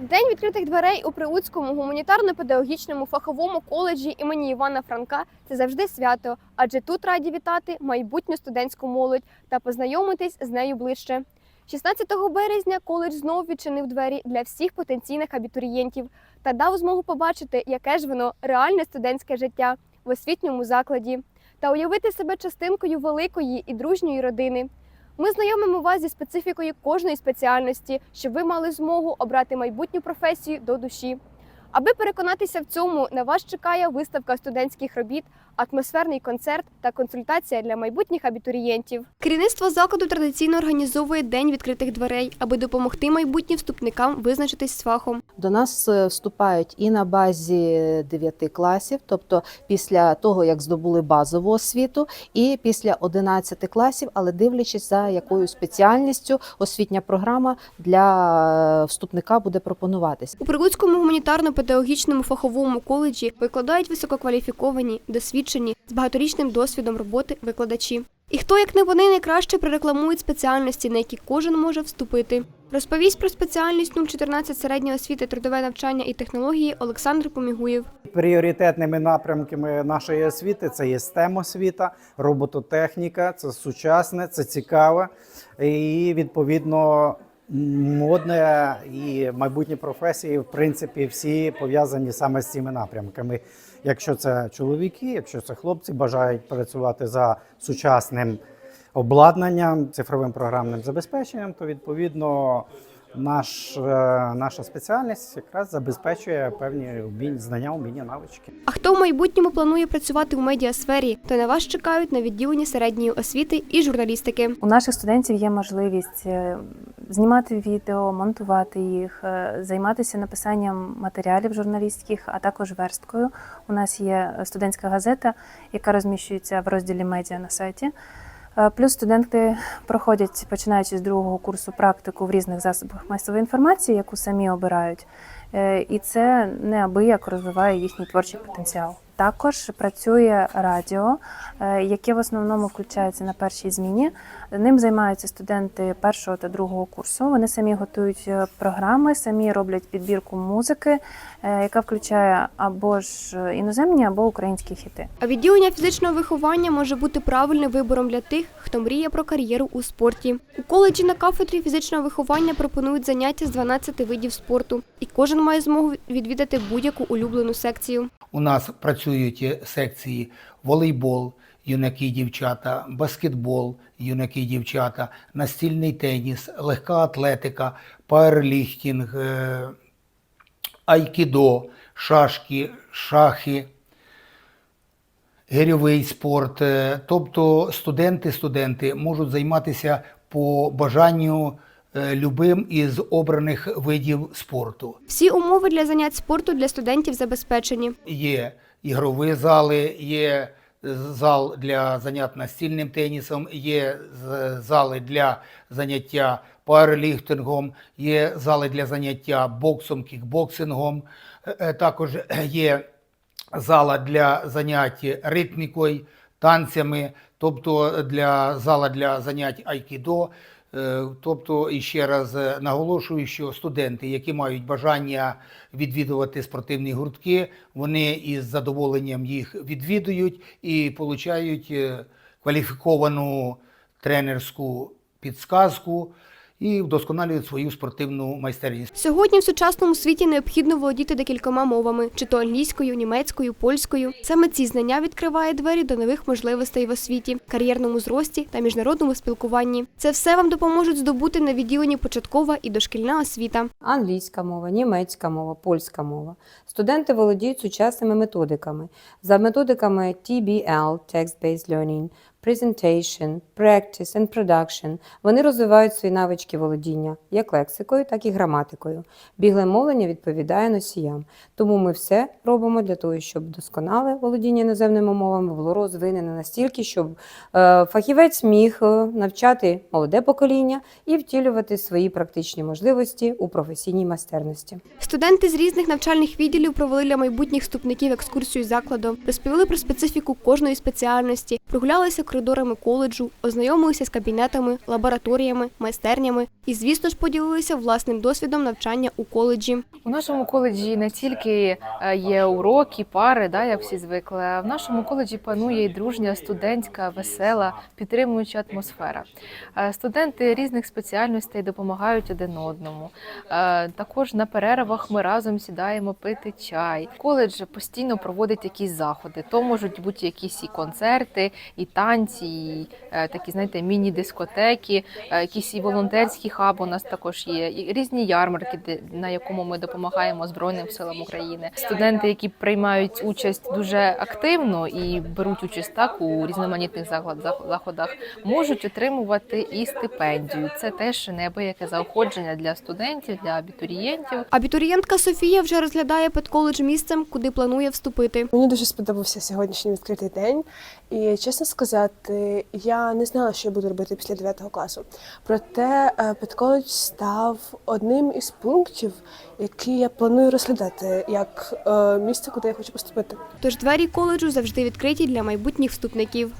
День відкритих дверей у Прилуцькому гуманітарно-педагогічному фаховому коледжі імені Івана Франка це завжди свято, адже тут раді вітати майбутню студентську молодь та познайомитись з нею ближче. 16 березня коледж знову відчинив двері для всіх потенційних абітурієнтів та дав змогу побачити, яке ж воно реальне студентське життя в освітньому закладі та уявити себе частинкою великої і дружньої родини. Ми знайомимо вас зі специфікою кожної спеціальності, щоб ви мали змогу обрати майбутню професію до душі. Аби переконатися в цьому, на вас чекає виставка студентських робіт, атмосферний концерт та консультація для майбутніх абітурієнтів. Керівництво закладу традиційно організовує день відкритих дверей, аби допомогти майбутнім вступникам визначитись з фахом. До нас е, вступають і на базі 9 класів, тобто після того, як здобули базову освіту, і після 11 класів, але дивлячись за якою спеціальністю освітня програма для е, вступника буде пропонуватися. У Прилуцькому гуманітарно-педагогічному фаховому коледжі викладають висококваліфіковані, досвідчені з багаторічним досвідом роботи викладачі. І хто, як не вони, найкраще прорекламують спеціальності, на які кожен може вступити. Розповість про спеціальність 014 середньої освіти, трудове навчання і технології Олександр Помігуєв. Пріоритетними напрямками нашої освіти це є STEM освіта, робототехніка, це сучасне, це цікаве і відповідно модне і майбутні професії, в принципі, всі пов'язані саме з цими напрямками. Якщо це чоловіки, якщо це хлопці, бажають працювати за сучасним обладнанням, цифровим програмним забезпеченням, то відповідно наш, е, наша спеціальність якраз забезпечує певні вміння, знання, уміння, навички. А хто в майбутньому планує працювати у медіасфері, то на вас чекають на відділенні середньої освіти і журналістики. У наших студентів є можливість е, знімати відео, монтувати їх, е, займатися написанням матеріалів журналістських, а також версткою. У нас є студентська газета, яка розміщується в розділі медіа на сайті. Е, Плюс студенти проходять, починаючи з другого курсу, практику в різних засобах масової інформації, яку самі обирають, Е, і це неабияк розвиває їхній творчий потенціал. Також працює радіо, е, яке в основному включається на першій зміні. Ним займаються студенти першого та другого курсу. Вони самі готують е, програми, самі роблять підбірку музики, е, яка включає або ж іноземні, або українські хіти. А відділення фізичного виховання може бути правильним вибором для тих, хто мріє про кар'єру у спорті. У коледжі на кафедрі фізичного виховання пропонують заняття з 12 видів спорту, і кожен має змогу відвідати будь-яку улюблену секцію. У нас працюють секції волейбол, юнаки дівчата, баскетбол, юнаки дівчата, настільний теніс, легка атлетика, пауерліфтинг, е, айкідо, шашки, шахи, гирьовий спорт. Е, Тобто студенти, студенти можуть займатися по бажанню любим із обраних видів спорту. Всі умови для занять спорту для студентів забезпечені. Є ігрові зали, є зал для занять настільним тенісом, є зали для заняття пауерліфтингом, є зали для заняття боксом, кікбоксингом. Е, е, Також є зала для занять ритмікою, танцями, тобто для зала для занять айкідо. Е, Тобто, і ще раз е, наголошую, що студенти, які мають бажання відвідувати спортивні гуртки, вони із задоволенням їх відвідують і получають е, кваліфіковану тренерську підсказку і вдосконалюють свою спортивну майстерність. Сьогодні в сучасному світі необхідно володіти декількома мовами, чи то англійською, німецькою, польською. Саме ці знання відкриває двері до нових можливостей в освіті, кар'єрному зрості та міжнародному спілкуванні. Це все вам допоможуть здобути на відділенні початкова і дошкільна освіта. англійська мова, німецька мова, польська мова. Студенти володіють сучасними методиками. За методиками TBL – Text-Based Learning, Presentation, Practice and Production вони розвивають свої навички володіння як лексикою, так і граматикою. Бігле мовлення відповідає носіям. Тому ми все робимо для того, щоб досконале володіння іноземними мовами було розвинене настільки, щоб е, фахівець міг е, навчати молоде покоління і втілювати свої практичні можливості у професійній майстерності. Студенти з різних навчальних відділів провели для майбутніх вступників екскурсію закладу, розповіли про специфіку кожної спеціальності прогулялися коридорами коледжу, ознайомилися з кабінетами, лабораторіями, майстернями і, звісно ж, поділилися власним досвідом навчання у коледжі. У нашому коледжі не тільки е, є уроки, пари, да, як всі звикли. А в нашому коледжі панує і дружня, студентська, весела, підтримуюча атмосфера. Е, Студенти різних спеціальностей допомагають один одному. Е, Також на перервах ми разом сідаємо пити чай. Коледж постійно проводить якісь заходи. То можуть бути якісь і концерти, і танці, і е, такі, знаєте, міні-дискотеки, е, якісь і волонтерські хаб у нас також є, і різні ярмарки, де- на якому ми допомагаємо Збройним силам України. Студенти, які приймають участь дуже активно і беруть участь так у різноманітних заходах, можуть отримувати і стипендію. Це теж неабияке заохочення для студентів, для абітурієнтів. Абітурієнтка Софія вже розглядає педколедж місцем, куди планує вступити. Мені дуже сподобався сьогоднішній відкритий день, і чесно сказати, я не знала, що я буду робити після 9 класу. Проте е, став одним із пунктів, які я планую розглядати як е, місце, куди я хочу поступити. Тож двері коледжу завжди відкриті для майбутніх вступників.